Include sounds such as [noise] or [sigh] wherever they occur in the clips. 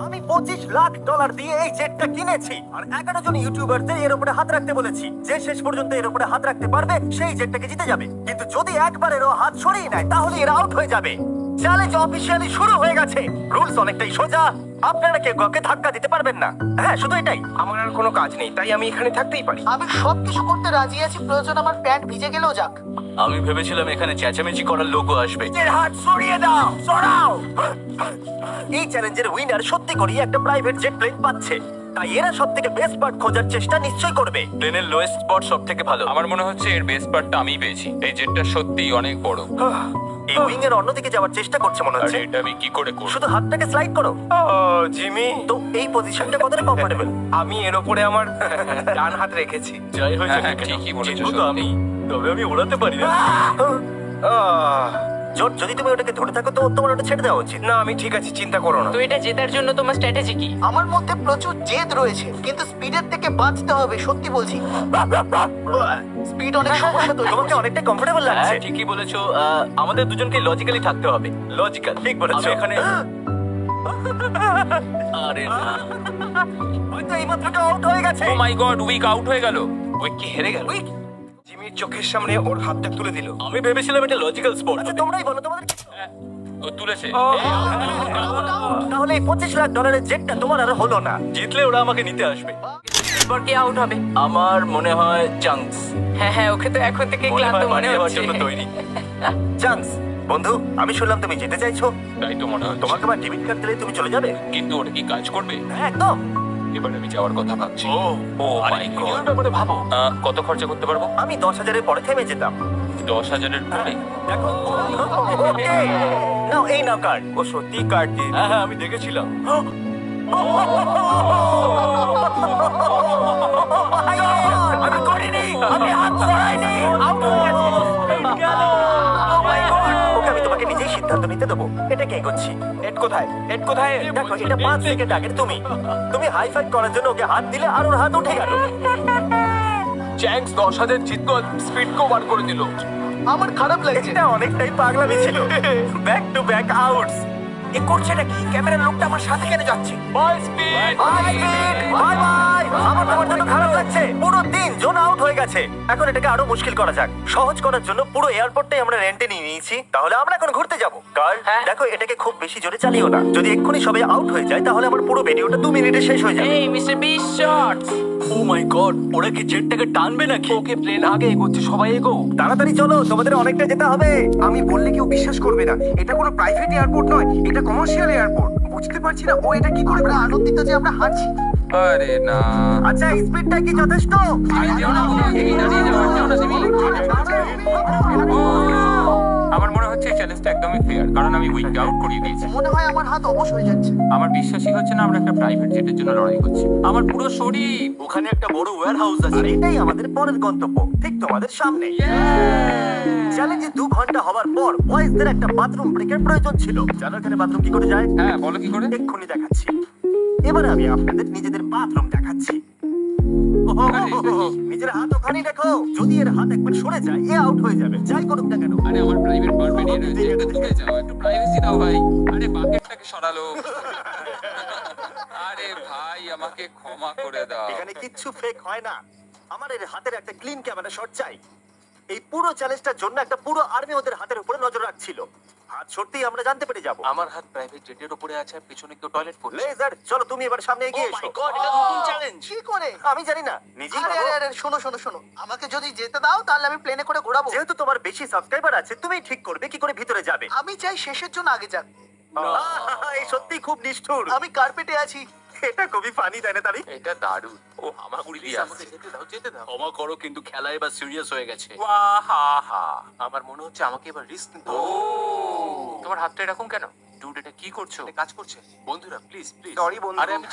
আমি পঁচিশ লাখ ডলার দিয়ে এই জেটটা কিনেছি। আর এগারো জন ইউটিউবারদের এর উপরে হাত রাখতে বলেছি। যে শেষ পর্যন্ত এর উপরে হাত রাখতে পারবে, সেই জেটটাকে জিতে যাবে। কিন্তু যদি একবার এরও হাত সরিয়ে নেয়, তাহলে এরা আউট হয়ে যাবে। চ্যালেঞ্জ অফিসিয়ালি শুরু হয়ে গেছে। রুলস অনেকটাই সোজা। আপনারা কেউ কাউকে ধাক্কা দিতে পারবেন না। হ্যাঁ শুধু এটাই। আমার আর কোনো কাজ নেই তাই আমি এখানে থাকতেই পারি। আমি সবকিছু করতে রাজি আছি প্রয়োজন আমার প্যান্ট ভিজে গেলেও যাক। আমি ভেবেছিলাম এখানে চেঁচামেচি করার লোকও আসবে। এর হাত সরিয়ে দাও সরাও! এই চ্যালেঞ্জের উইনার সত্যি করি একটা প্রাইভেট জেট প্লেন পাচ্ছে। তাই এরা সব থেকে বেস্ট পার্ট খোঁজার চেষ্টা নিশ্চয়ই করবে। প্লেনের লোয়েস্ট স্পট সব থেকে ভালো। আমার মনে হচ্ছে এর বেস্ট পার্টটা আমিই পেয়েছি। এই জেটটা সত্যিই অনেক বড়। এই উইং এর অন্যদিকে যাওয়ার চেষ্টা করছে মনে আর হচ্ছে এটা আমি কি করে করব? শুধু হাতটাকে স্লাইড করো। Oh Jimmy. তো এই পজিশনটা কতটা কমফোর্টেবল [laughs] আমি এর ওপরে আমার ডান হাত রেখেছি। যাই হয়েছে হ্যাঁ, হ্যাঁ, কেন, ঠিকই বলেছ। আমি তবে আমি ওড়াতে পারি না। আহ, জোর যদি তুমি ওটাকে ধরে থাকো তো তোমার ওটা ছেড়ে দেওয়া উচিত। না আমি ঠিক আছে চিন্তা করো না। তো এটা জেতার জন্য তোমার স্ট্র্যাটেজি কি? আমার মধ্যে প্রচুর জেদ রয়েছে কিন্তু স্পিডের থেকে বাঁচতে হবে সত্যি বলছি। স্পিড অনেক সমস্যা তৈরি তোমাকে অনেকটা কমফোর্টেবল লাগছে হ্যাঁ ঠিকই বলেছ। আহ, আমাদের দুজনকে লজিক্যালি থাকতে হবে। লজিক্যাল ঠিক বলেছ। এখানে আরে না। হয়তো এইমাত্র আউট হয়ে গেছে। Oh my god week out হয়ে গেল। উইক কি হেরে গেল? জিমির চোখের সামনে ওর হাতটা তুলে দিল। আমি ভেবেছিলাম এটা লজিক্যাল স্পট আচ্ছা তোমরাই বলো তোমাদের ও তুলেছে। তাহলে এই পঁচিশ লাখ ডলারের জেটটা তোমার আর হলো না। জিতলে ওরা আমাকে নিতে আসবে। এরপর কে আউট হবে? আমার মনে হয় চান্স। হ্যাঁ হ্যাঁ ওকে তো এখন থেকে ক্লান্ত মনে হচ্ছে। তৈরি। [laughs] চান্স। বন্ধু আমি শুনলাম তুমি যেতে চাইছো। তাই তো মনে হচ্ছে। তোমাকে আমার ডেবিট কার্ড দিলে তুমি চলে যাবে? কিন্তু ওটা কি কাজ করবে? হ্যাঁ একদম। এবার আমি যাওয়ার কথা ভাবছি। ও ও মাই গড ব্যাপারে ভাবো। কত খরচা করতে পারব? আমি দশ হাজারের পরে থেমে যেতাম। দশ হাজারের পরে? দেখো নাও এই নাও কার্ড ও সত্যি কার্ড দিয়ে হ্যাঁ হ্যাঁ আমি দেখেছিলাম। আমি করিনি! আমি হাত সরাইনি সিদ্ধান্ত নিতে দেবো। এটা কে করছি? এড কোথায়? কোথায়? দেখো এটা পাঁচ সেকেন্ড আগের তুমি তুমি হাই ফাইভ করার জন্য ওকে হাত দিলে আর ওর হাত উঠে গেল। চ্যাঙ্কস দশ হাজার জিতলো স্পিড কো বার করে দিল। আমার খারাপ লাগছে। এটা অনেকটাই পাগলামি ছিল। ব্যাক টু ব্যাক আউটস এ করছেটা কি? ক্যামেরার লোকটা আমার সাথে কেন যাচ্ছে? Bye speed bye bye bye আমার তোমার জন্য খারাপ লাগছে পুরো দিন জোন আউট হয়ে গেছে এখন এটাকে আরও মুশকিল করা যাক সহজ করার জন্য পুরো এয়ারপোর্টটাই আমরা রেন্টে নিয়ে নিয়েছি তাহলে আমরা এখন ঘুরতে যাব হ্যাঁ। দেখো এটাকে খুব বেশি জোরে চালিও না যদি এক্ষুনি সবাই আউট হয়ে যায় তাহলে আমার পুরো ভিডিওটা দু মিনিটে শেষ হয়ে যাবে এই মিস্টার বিশ শটস ও মাই গড ওরা কি জেটটাকে টানবে নাকি ওকে প্লেন আগে এগোচ্ছে সবাই এগো তাড়াতাড়ি চলো তোমাদের অনেকটা যেতে হবে আমি বললে কেউ বিশ্বাস করবে না এটা কোনো প্রাইভেট এয়ারপোর্ট নয় এটা কমার্শিয়াল এয়ারপোর্ট বুঝতে পারছি না ও এটা কি করে আমরা আনন্দিত যে আমরা হারছি আরে না। আচ্ছা স্পিডটা কি যথেষ্ট? আমার মনে হচ্ছে এই চ্যালেঞ্জটা একদমই ফেয়ার কারণ আমি উইক আউট করিয়ে দিয়েছি। মনে হয় আমার হাত অবশ হয়ে যাচ্ছে। আমার বিশ্বাসই হচ্ছে না আমরা একটা প্রাইভেট জেটের জন্য লড়াই করছি। আমার পুরো শরীর ওখানে একটা বড় ওয়্যার হাউস আর আছে এটাই আমাদের পরের গন্তব্য ঠিক তোমাদের সামনে। চ্যালেঞ্জে দু ঘণ্টা হওয়ার পর বয়েজদের একটা বাথরুম ব্রেকের প্রয়োজন ছিল। জানো এখানে বাথরুম কি করে যায়? হ্যাঁ বলো কি করে? এক্ষুনি দেখাচ্ছি। এবারে আমি আপনাদের নিজেদের বাথরুম দেখাচ্ছি। নিজের হাত ওখানেই রাখো। যদি এর হাত একবার সরে যায় এ আউট হয়ে যাবে। যাই করুক না কেন। আরে আমার প্রাইভেট পার্ট বেরিয়ে রয়েছে দূরে যাও একটু প্রাইভেসি দাও ভাই। আরে বাকেটটাকে সরালো। [laughs] আরে ভাই আমাকে ক্ষমা করে দাও। এখানে কিচ্ছু ফেক হয় না। আমার এর হাতের একটা ক্লিন ক্যামেরা শট চাই। এই পুরো চ্যালেঞ্জটার জন্য একটা পুরো আর্মি ওদের হাতের উপরে নজর রাখছিল। হাত সরতেই আমরা জানতে পেরে যাব। আমার হাত প্রাইভেট জেটের উপরে আছে আর পিছনে কেউ টয়লেট করছে। লেজার চলো তুমি এবার সামনে এগিয়ে Oh এসো। God, এটা নতুন চ্যালেঞ্জ কি করে? আমি জানি না নিজেই আরে আরে আরে শোনো শোনো শোনো। আমাকে যদি যেতে দাও তাহলে আমি প্লেনে করে ঘোরাবো। যেহেতু তোমার বেশি সাবস্ক্রাইবার আছে তুমি ঠিক করবে কি করে ভিতরে যাবে। আমি চাই শেষের জন্য আগে যাক। এই সত্যি খুব নিষ্ঠুর। আমি কার্পেটে আছি। এটা খুবই ফানি তাই না তারি এটা দারুণ। ও হামাগুড়ি দিয়ে আসছে যেতে দাও যেতে দাও। ক্ষমা করো কিন্তু খেলা এবার সিরিয়াস হয়ে গেছে। ওয়াহাহা। আমার মনে হচ্ছে আমাকে এবার রিস্ক নিতে হবে। তোমার হাতটা এরকম কেন? ডুড এটা কি করছ? কাজ করছে। বন্ধুরা প্লিজ প্লিজ Sorry, বন্ধু। আরে আমি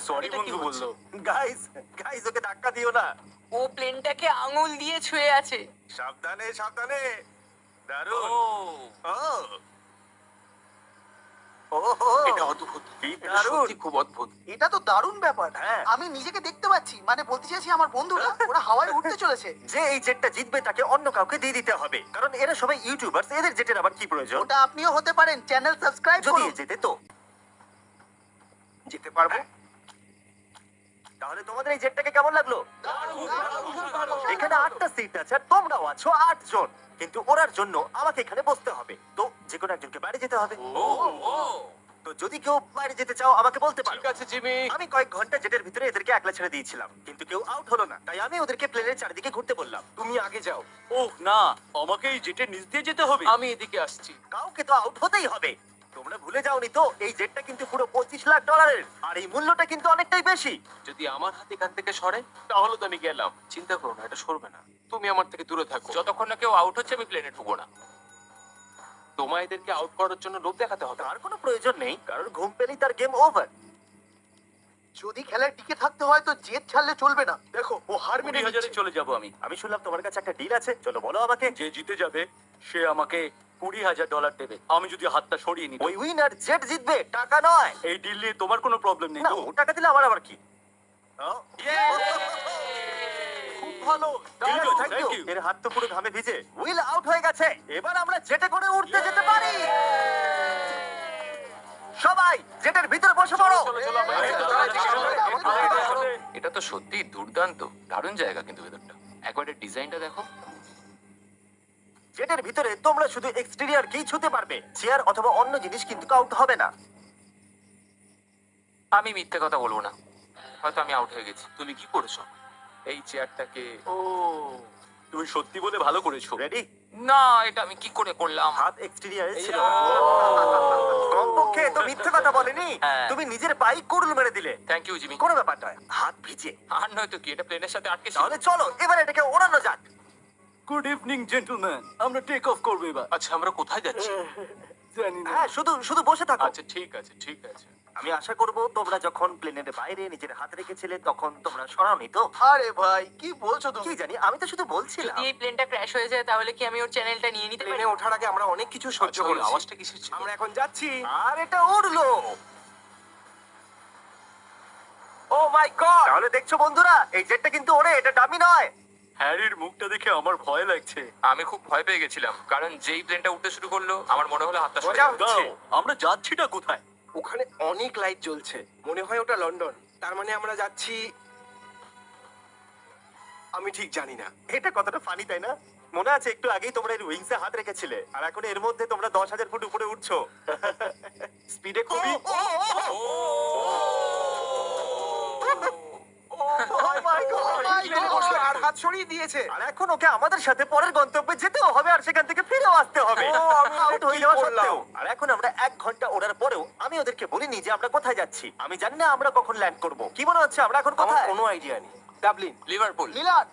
সরি [laughs] বন্ধু বলল। গাইস গাইস ওকে ধাক্কা দিও না। ও প্লেনটাকে আঙুল দিয়ে ছুঁয়ে আছে। সাবধানে সাবধানে। দারুণ। ও। ওহো! এটা অদ্ভুত। এটা দারুণ। সত্যি খুব অদ্ভুত। এটা তো দারুণ ব্যাপার। হ্যাঁ। আমি নিজেকে দেখতে পাচ্ছি। মানে বলতে চাইছি আমার বন্ধুরা ওরা হাওয়ায় উঠতে চলেছে। যে এই জেটটা জিতবে তাকে অন্য কাউকে দিয়ে দিতে হবে। কারণ এরা সবাই ইউটিউবার্স এদের জেটের আবার কি প্রয়োজন? ওটা আপনিও হতে পারেন। চ্যানেল সাবস্ক্রাইব যদি করুন। এ তো। যেতে পারব। তাহলে তোমাদের এই জেটটাকে কেমন লাগল? এখানে আটটা সিট আছে আর তোমরাও আছো আট জন কিন্তু ওরার জন্য আমাকে এখানে বসতে হবে। তো যে কোনো একজনকে বাইরে যেতে হবে। তো যদি কেউ বাইরে যেতে চাও আমাকে বলতে পারো। ঠিক আছে জিমি। আমি কয়েক ঘণ্টা জেটের ভিতরে এদেরকে একলা ছেড়ে দিয়েছিলাম। কিন্তু কেউ আউট হলো না। তাই আমি ওদেরকে প্লেনের চারিদিকে ঘুরতে বললাম। তুমি আগে যাও। ওহ না। আমাকে এই জেটের নিচ দিয়ে যেতে হবে। আমি এদিকে আসছি। কাউকে তো আউট হতেই হবে। তোমরা ভুলে যাওনি তো এই জেটটা কিন্তু পুরো পঁচিশ লাখ ডলারের আর এই মূল্যটা কিন্তু অনেকটাই বেশি। যদি আমার হাত এখান থেকে সরে তাহলে তো আমি গেলাম। চিন্তা করো না এটা সরবে না। তুমি আমার থেকে দূরে থাকো। যতক্ষণ না কেউ আউট হচ্ছে আমি প্লেনে ঢুকবো না। তোমায় এদেরকে আউট করার জন্য লোভ দেখাতে হবে। তার কোনো প্রয়োজন নেই কারণ ঘুম পেলেই তার গেম ওভার যদি খেলায় টিকে থাকতে হয় তো জেদ ছাড়লে চলবে না। দেখো ও হার মেনে চলে যাব আমি। আমি শুনলাম তোমার কাছে একটা ডিল আছে। চলো বলো আমাকে। যে জিতে যাবে সে আমাকে কুড়ি হাজার ডলার দেবে। আমি যদি হাতটা সরিয়ে নিই ওই উইনার জেট জিতবে টাকা নয়। এই ডিল নিয়ে তোমার কোনো প্রবলেম নেই না তো ও টাকা দিলে আমার আবার কি? খুব ভালো Thank you, thank you. এর হাত তো পুরো ঘামে ভিজে। উইল আউট হয়ে গেছে। এবার আমরা জেটে করে উঠতে যেতে পারি। সবাই জেটের ভিতরে বসে পড়ো। এটা তো সত্যি দুর্দান্ত দারুণ জায়গা কিন্তু ভেতরটা একবার ডিজাইনটা দেখো। জেটের ভিতরে তোমরা শুধু এক্সটেরিয়র কি ছুতে পারবে চেয়ার অথবা অন্য জিনিস কিন্তু আউট হবে না। আমি মিথ্যে কথা বলব না। হয়তো আমি আউট হয়ে গেছি। তুমি কি করেছ? এই চেয়ারটাকে ও তুমি সত্যি বলে ভালো করেছ। রেডি না এটা আমি কি করে করলাম? হাত এক্সটেরিয়র ছিল। কমপক্ষে তো মিথ্যে কথা বলেনি। হ্যাঁ। তুমি নিজের বাইক কুড়ুল মেরে দিলে। Thank you Jimmy. কোনো ব্যাপার নয়। হাত ভিজে। আর নয়তো কি এটা প্লেনের সাথে আটকে ছিল? তাহলে চলো এবার এটাকে ওড়ানো যাক। গুড ইভিনিং জেন্টলম্যান আমরা টেক অফ করব এবার। আচ্ছা আমরা কোথায় যাচ্ছি? জানি না। হ্যাঁ শুধু শুধু বসে থাকো। আচ্ছা ঠিক আছে ঠিক আছে। আমি আশা করব তোমরা যখন প্লেনের বাইরে নিজের হাত রেখেছিলে তখন তোমরা সরাওনি তো। আরে ভাই কি বলছো কি জানি আমি তো শুধু বলছিলাম। যদি এই প্লেনটা ক্র্যাশ হয়ে যায় তাহলে কি আমি ওর চ্যানেলটা নিয়ে নিতে পারি? প্লেনে ওঠার আগে আমরা অনেক কিছু সহ্য আচ্ছা, করেছি। আওয়াজটা কিসের ছিল? আমরা এখন যাচ্ছি। আর এটা উড়লো। ও মাই গড তাহলে দেখছ বন্ধুরা এই জেটটা কিন্তু ওরে এটা ডামি নয়। হ্যারির মুখটা দেখে আমার ভয় লাগছে। আমি খুব ভয় পেয়ে গেছিলাম কারণ যেই প্লেনটা উঠতে শুরু করল আমার মনে হলো হাতটা সরে যাবে। হচ্ছে। আমরা যাচ্ছিটা কোথায়? ওখানে অনেক লাইট জ্বলছে। মনে হয় ওটা লন্ডন। তার মানে আমরা যাচ্ছি আমি ঠিক জানি না। এটা কতটা ফানি তাই না? মনে আছে একটু আগেই তোমরা এর উইংসে হাত রেখেছিলে আর এখন এর মধ্যে তোমরা দশ হাজার ফুট উপরে উঠছো। [laughs] স্পিডে খুবই Oh my God! প্লেনে বসে আর হাত সরিয়ে দিয়েছে। আর এখন ওকে আমাদের সাথে পরের গন্তব্যে যেতেও হবে আর সেখান থেকে ফিরেও আসতে হবে। ও, আমি আউট হয়ে কি যাওয়া করলাম? সত্ত্বেও আর এখন আমরা এক ঘণ্টা ওড়ার পরেও আমি ওদেরকে বলিনি যে আমরা কোথায় যাচ্ছি। আমি জানি না আমরা কখন ল্যান্ড করব। কি মনে হচ্ছে আমরা এখন আমার কোথায়? কোনো আইডিয়া নেই। ডাবলিন লিভারপুল মিলান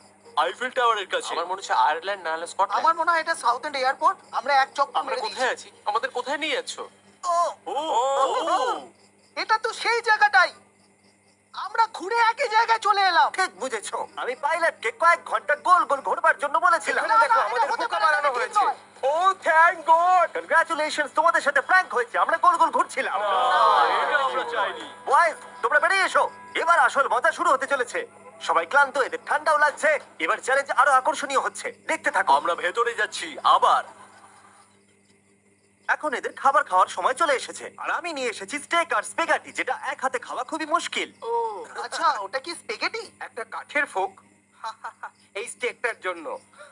আইফেল টাওয়ারের কাছে। আমার মনে হচ্ছে আয়ারল্যান্ড না হলে স্কটল্যান্ড আমার মনে হয় এটা সাউথ এন্ড এয়ারপোর্ট আমরা এক চক্কর আমরা মেরে দিয়েছি। কোথায় আছি? আমাদের কোথায় নিয়ে যাচ্ছ? ও। ও। এটা তো সেই জায়গাটাই। আমরা ঘুরে একই জায়গায় চলে এলাম। ঠিক বুঝেছ। আমি পাইলটকে কয়েক ঘণ্টা গোল গোল ঘোরবার জন্য বলেছিলাম। দেখো আমাদের বোকা বানানো হয়েছে। ও থ্যাংক গড কনগ্রাচুলেশন তোমাদের সাথে প্র্যাঙ্ক হয়েছে। আমরা গোল গোল ঘুরছিলাম। এটা আমরা চাইনি। বয়েজ তোমরা বেরিয়ে এসো। এবার আসল মজা শুরু হতে চলেছে। সবাই ক্লান্ত এদের ঠান্ডাও লাগছে। এবার চ্যালেঞ্জ আরও আকর্ষণীয় হচ্ছে। দেখতে থাকো। আমরা ভেতরে যাচ্ছি। আবার এখন এদের খাবার খাওয়ার সময় চলে এসেছে। আর আমি নিয়ে এসেছি স্টেক আর স্পেগাটি যেটা এক হাতে খাওয়া খুবই মুশকিল। ও আচ্ছা ওটা কি স্পেগেটি একটা কাঠের ফোক। [laughs] এই স্টেকটার জন্য।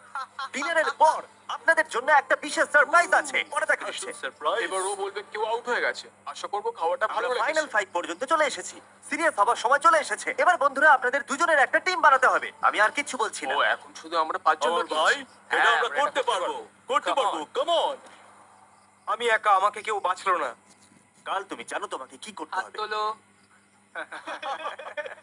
[laughs] ডিনারের পর আপনাদের জন্য একটা বিশেষ সারপ্রাইজ আছে পরে দেখা হচ্ছে। সারপ্রাইজ এবার ও বলবে কেউ আউট হয়ে গেছে। আশা করব খাওয়াটা ভালো আমরা ফাইনাল লেগেছে ফাইভ পর্যন্ত চলে এসেছি। সিরিয়াস হবার সময় চলে এসেছে। এবার বন্ধুরা আপনাদের দুজনের একটা টিম বানাতে হবে। আমি আর কিচ্ছু বলছি না। ও এখন শুধু আমরা পাঁচজন ভাই এটা হ্যাঁ, আমরা আমরা করতে পারব। করতে পারব। কাম অন আমি একা আমাকে কেউ বাঁচলো না। কাল তুমি জানো তোমাকে কি করতে হাত হবে। তোলো।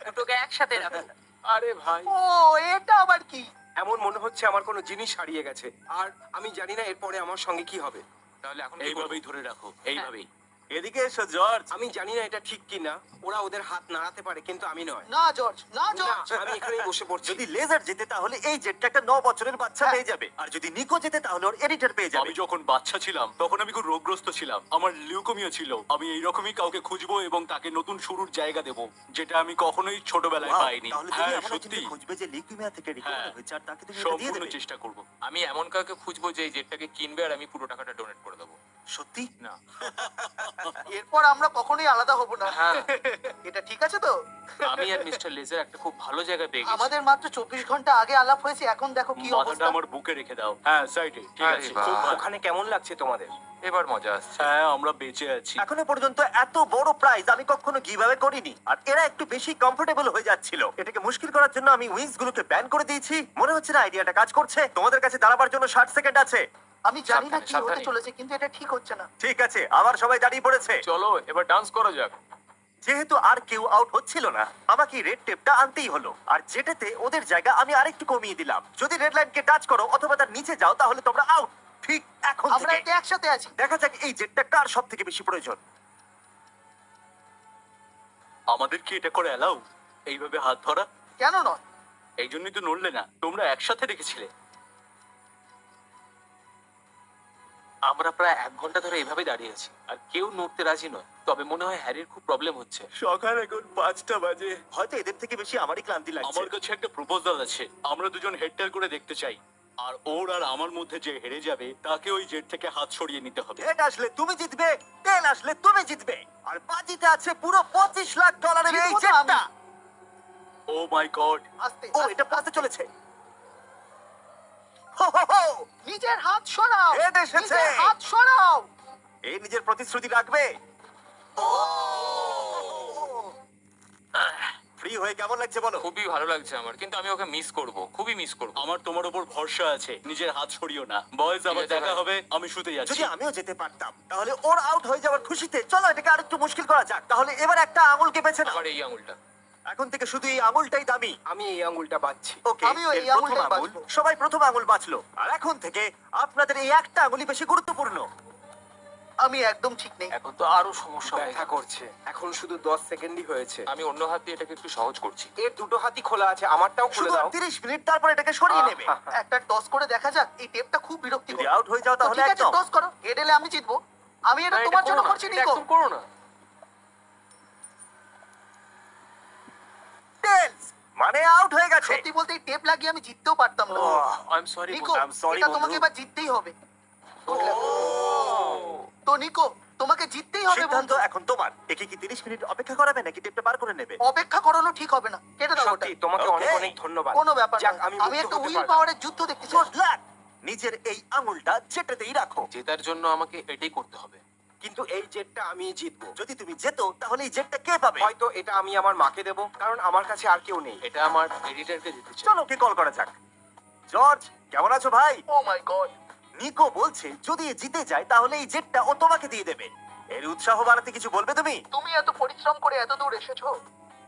দুটোকে একসাথে রাখো। আরে ভাই। ও এটা আবার কি? এমন মনে হচ্ছে আমার কোনো জিনিস হারিয়ে গেছে। আর আমি জানি না এরপরে আমার সঙ্গে কি হবে। তাহলে এখন এইভাবেই ধরে রাখো এইভাবেই। এদিকে এসো জর্জ। আমি জানি না এটা ঠিক কি না ওরা ওদের হাত নাড়াতে পারে কিন্তু আমি নয়। না জর্জ না না, জর্জ। আমি এখানেই বসে পড়ছি। যদি লেজার যেতে তাহলে এই জেটটা একটা ন বছরের বাচ্চা পেয়ে যাবে। আর যদি নিকো জেতে তাহলে ওর এডিটর পেয়ে যাবে। আমি যখন বাচ্চা ছিলাম তখন আমি খুব রোগগ্রস্ত ছিলাম। আমার লিউকোমিয়া ছিল। আমি এইরকমই কাউকে খুঁজবো এবং তাকে নতুন শুরুর জায়গা দেব যেটা আমি কখনোই ছোটবেলায় Wow, পাইনি। তাহলে তুমি হ্যাঁ এমন সত্যি। খুঁজবে যে লিউকেমিয়া থেকে রিকভার হ্যাঁ। হয়েছে আর তাকে তুমি এটা দিয়ে সম্পূর্ণ দেবে। চেষ্টা করব। আমি এমন কাউকে খুঁজবো যে এই জেটটাকে কিনবে আর আমি পুরো টাকাটা ডোনেট করে দেবো। সত্যি? না। [laughs] এরপর আমরা কখনোই আলাদা হব না। হ্যাঁ। এটা ঠিক আছে তো? আমি আর মিস্টার লেজার একটা খুব ভালো জায়গায় পেয়ে গেছি। আমাদের মাত্র চব্বিশ ঘণ্টা আগে আলাপ হয়েছে এখন দেখো কি মাথাটা অবস্থা। আমার বুকে রেখে দাও। হ্যাঁ সাইডে ঠিক আরে আছে। বাহ। ওখানে কেমন লাগছে তোমাদের? এবার মজা আসছে। হ্যাঁ আমরা বেঁচে আছি। এখনও পর্যন্ত এত বড় প্রাইজ আমি কখনো গিভাবে করিনি। আর এরা একটু বেশি কমফোর্টেবল হয়ে যাচ্ছিল। এটাকে মুশকিল করার জন্য আমি উইংস গুলোকে ব্যান করে দিয়েছি। মনে হচ্ছে না আইডিয়াটা কাজ করছে। তোমাদের কাছে দাঁড়াবার জন্য ষাট সেকেন্ড আছে। আমি জানি না কি হতে চলেছে কিন্তু এটা ঠিক হচ্ছে না। ঠিক আছে আবার সবাই দাঁড়িয়ে পড়েছে। চলো এবার ডান্স করা যাক। যেহেতু আর কেউ আউট হচ্ছিল না আমাকে রেড টেপটা আনতেই হলো। আর যেটাতে ওদের জায়গা আমি আরেকটু কমিয়ে দিলাম। যদি রেড লাইনকে টাচ করো অথবা তার নিচে যাও তাহলে তোমরা আউট ঠিক এখন আমরা থেকে। এটা একসাথে আছি। দেখা যাক এই জেটটা কার সব থেকে বেশি প্রয়োজন। আমাদের কি এটা করে এলাও এইভাবে হাত ধরা? কেন নয়? এই জন্যই তো নড়লে না তোমরা একসাথে রেখেছিলে। আমরা প্রায় এক ঘণ্টা ধরে এইভাবে দাঁড়িয়ে আছি। আর কেউ নড়তে রাজি নয়। তবে মনে হয় হ্যারির খুব প্রবলেম হচ্ছে। সকাল এখন পাঁচটা বাজে। হয়তো এদের থেকে বেশি আমারই ক্লান্তি লাগছে। আমার কাছে একটা প্রপোজাল আছে। আমরা দুজন হেডটেল করে দেখতে চাই। আর ওর আর আমার মধ্যে যে হেরে যাবে তাকে ওই জেট থেকে হাত সরিয়ে নিতে হবে। হেড আসলে তুমি জিতবে টেল আসলে তুমি জিতবে। আর বাজিতে আছে পুরো পঁচিশ লাখ ডলারের এই। জেটটা ও মাই গড আস্তে ও এটা আস্তে। চলেছে। নিজের হাত সরাও! হেড এসেছে। নিজের হাত সরাও! এই নিজের প্রতিশ্রুতি রাখবে! ফ্রি হয়ে কেমন লাগছে বলো? খুবই ভালো লাগছে আমার কিন্তু আমি ওকে মিস করব খুবই মিস করব। আমার তোমার উপর ভরসা আছে নিজের হাত সরিও না। বয়স আবার দেখা হবে আমি শুতে যাচ্ছি। যদি আমিও যেতে পারতাম তাহলে ওর আউট হয়ে যাওয়ার খুশিতে চলো এটাকে আরেকটু মুশকিল করা যাক। তাহলে এবার একটা আঙুলকে বেছে নাও আমার এই আঙুলটা। এখন থেকে শুধু এই আঙুলটাই দামি। আমি এই আঙ্গুলটা বাচ্ছি ওকে আমিও এই এর প্রথম আঙুলটাই আঙুল। সবাই প্রথম আঙুল বাঁচলো। আর এখন থেকে আপনাদের এই একটা আঙুলই বেশি গুরুত্বপূর্ণ। আমি একদম ঠিক নেই। এখন তো আরও সমস্যা ব্যথা করছে। এখন শুধু দশ সেকেন্ডই হয়েছে। আমি অন্য হাত দিয়ে এটাকে একটু সহজ করছি। এর দুটো হাতই খোলা আছে আমারটাও খুলে শুধু দাও। তিরিশ মিনিট তারপর এটাকে সরিয়ে নেবে। একটা টস করে দেখা যাক এই টেপটা খুব যদি বিরক্তিকর আউট হয়ে যাও তাহলে ঠিক আছে একদম। টস করো হেড এলে আমি জিতবো। আমি এটা তোমার জন্য করছি নিকো। একদম করো না। টেলস মানে আউট হয়ে গেছে। সত্যি বলতে এই টেপ লাগিয়ে আমি জিততেও পারতাম না। I am sorry Nico I'm sorry, এটা তোমাকে এবার জিততেই হবে। তো নিকো তোমাকে জিততেই হবে সিদ্ধান্ত বন্ধু। এখন তোমার। একে কি তিরিশ মিনিট অপেক্ষা করাবে নাকি টেপটা বার করে নেবে? অপেক্ষা করানো ঠিক হবে না। কেটে দাও ওটা। সত্যি তোমাকে Okay. অনেক অনেক ধন্যবাদ। কোনো ব্যাপার যাক না। আমি আমি মুক্ত একটা হতে উইল পারলাম। পাওয়ারের যুদ্ধ দেখতে চাই! নিজের এই আঙুলটা যেটাতেই রাখো। জেতার জন্য আমাকে এটাই করতে হবে। কিন্তু এই জেটটা আমি জিতবো। যদি তুমি যেত তাহলে এই জেটটা কে পাবে? হয়তো এটা আমি আমার মাকে দেবো কারণ আমার কাছে আর কেউ নেই। এটা আমার এডিটরকে দিতে চাই। চলো ওকে কল করা যাক। জর্জ কেমন আছো ভাই? ও মাই গড নিকো বলছে যদি এ জিতে যায় তাহলে এই জেটটা ও তোমাকে দিয়ে দেবে। এর উৎসাহ বাড়াতে কিছু বলবে তুমি? তুমি এত পরিশ্রম করে এত দূর এসেছ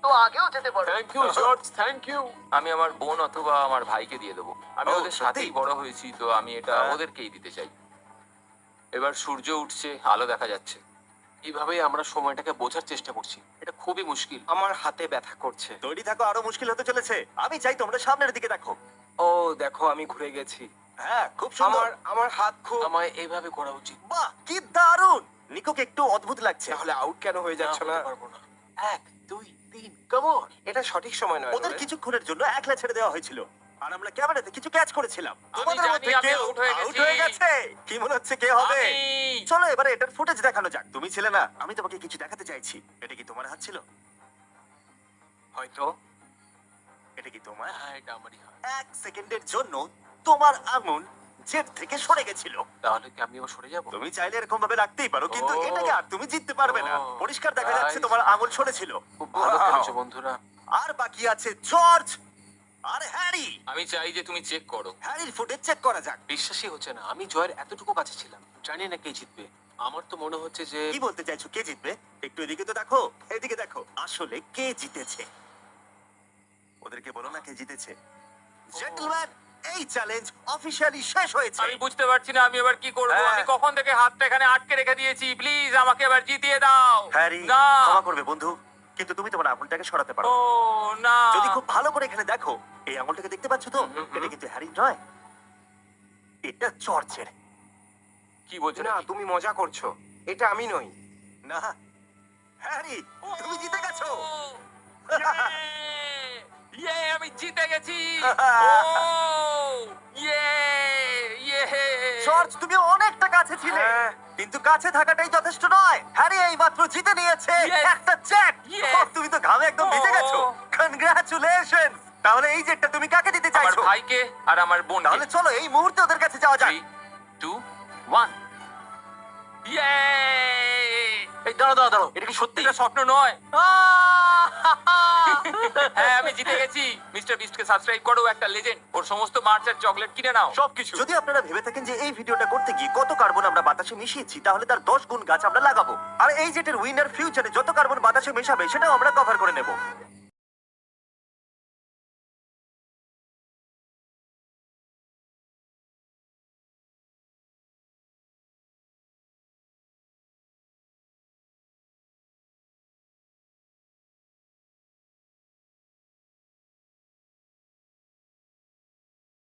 তো আগেও যেতে পারো। Thank you George thank you আমি আমার বোন অথবা আমার ভাইকে দিয়ে দেবো। আমি ওদের সাথেই বড় হয়েছি তো আমি এটা হ্যাঁ। ওদেরকেই দিতে চাই। এবার সূর্য উঠছে আলো দেখা যাচ্ছে। এইভাবেই আমরা সময়টাকে বোঝার চেষ্টা করছি। এটা খুবই মুশকিল। আমার হাতে ব্যথা করছে। তৈরি থাকো আরও মুশকিল হতে চলেছে। আমি চাই তোমরা সামনের দিকে দেখো। ও দেখো আমি ঘুরে গেছি। হ্যাঁ খুব সুন্দর। আমার আমার হাত খুব আমায় এইভাবে করা উচিত। বাহ কি দারুণ! নিকোকে একটু অদ্ভুত লাগছে। তাহলে আউট কেন হয়ে যাচ্ছ না পারব না। এক দুই তিন কেমন এটা সঠিক সময় নয় ওদের কিছুক্ষণের জন্য একলা ছেড়ে দেওয়া হয়েছিল। আর আমরা ক্যামেরাতে কিছু ক্যাচ করেছিলাম। তোমাদের জানি মধ্যে আমি কেউ out হয়ে আউট গেছি। হয়ে গেছে? কি মনে হচ্ছে কে হবে? আমি। চলো এবারে এটার ফুটেজ দেখানো যাক। তুমি ছিলে না আমি তোমাকে কিছু দেখাতে চাইছি। এটা কি তোমার হাত ছিল? হয়তো। এটা কি তোমার? হ্যাঁ এটা আমারই। এক সেকেন্ডের জন্য তোমার আঙুল জেট থেকে সরে গেছিল। তাহলে কি আমিও সরে যাব? তুমি চাইলে এরকম ভাবে রাখতেই পারো কিন্তু ও। এটাকে আর তুমি জিততে পারবে না। ও। পরিষ্কার দেখা যাচ্ছে. তোমার আঙুল সরেছিল। খুব ভালো. খেলেছো বন্ধুরা। আর বাকি আছে জর্জ আর হ্যারি! আমি চাই যে তুমি চেক করো। হ্যারির ফুটেজ চেক করা যাক। বিশ্বাসই হচ্ছে না। আমি জয়ের এতটুকু কাছে ছিলাম। জানি না কে জিতবে। আমার তো মনে হচ্ছে যে কি বলতে চাইছো? কে জিতবে? একটু এদিকে তো দেখো। এদিকে দেখো। আসলে কে জিতেছে? ওদেরকে বলো না কে জিতেছে। জেন্টলম্যান এই চ্যালেঞ্জ অফিসিয়ালি শেষ হয়েছে। আমি বুঝতে পারছি না আমি এবার কি করব। হ্যাঁ। আমি কখন থেকে হাতটা এখানে আটকে রেখে দিয়েছি? প্লিজ আমাকে এবার জিতিয়ে দাও। হ্যারি না। ক্ষমা করবে বন্ধু। কিন্তু তুমি তোমার আঙুলটাকে সরাতে পারো। ও না। যদি খুব ভালো করে এখানে দেখো এই আঙুলটাকে দেখতে পাচ্ছ তো। এটা কিন্তু হ্যারি নয়। এটা চর্চের কি বলছো না তুমি মজা করছ। এটা আমি নই। না হ্যারি তুমি জিতে গেছো। ইয়ে আমি জিতে গেছি। [laughs] ও ইয়ে ইয়ে। জর্জ তুমি অনেকটা কাছে ছিলে। হ্যাঁ। কিন্তু কাছে থাকাটাই যথেষ্ট নয়। হ্যারি এই মাত্র জিতে নিয়েছে। Yes! একটা চ্যাট Yes! তুমি তো ঘামে একদম ভিজে Oh! গেছো। কনগ্রাচুলেশন তাহলে এই জেটটা তুমি কাকে দিতে আমার চাইছো? ভাইকে আর আমার বোন তাহলে চলো এই মুহূর্তে ওদের কাছে যাওয়া যাক। টু ওয়ান ইয়ে এই দাঁড়ো দাঁড়ো দাঁড়ো এটা কি সত্যি? এটা স্বপ্ন নয়। হ্যাঁ আমি জিতে গেছি। মিস্টার বিস্টকে সাবস্ক্রাইব করো একটা লেজেন্ড ওর সমস্ত মার্চ আর চকলেট কিনে নাও। সবকিছু। যদি আপনারা ভেবে থাকেন যে এই ভিডিওটা করতে গিয়ে কত কার্বন আমরা বাতাসে মিশিয়েছি তাহলে তার দশ গুণ গাছ আমরা লাগাবো। আর এই জেটের উইনার ফিউচারে যত কার্বন বাতাসে মেশাবে সেটাও আমরা কভার করে নেব।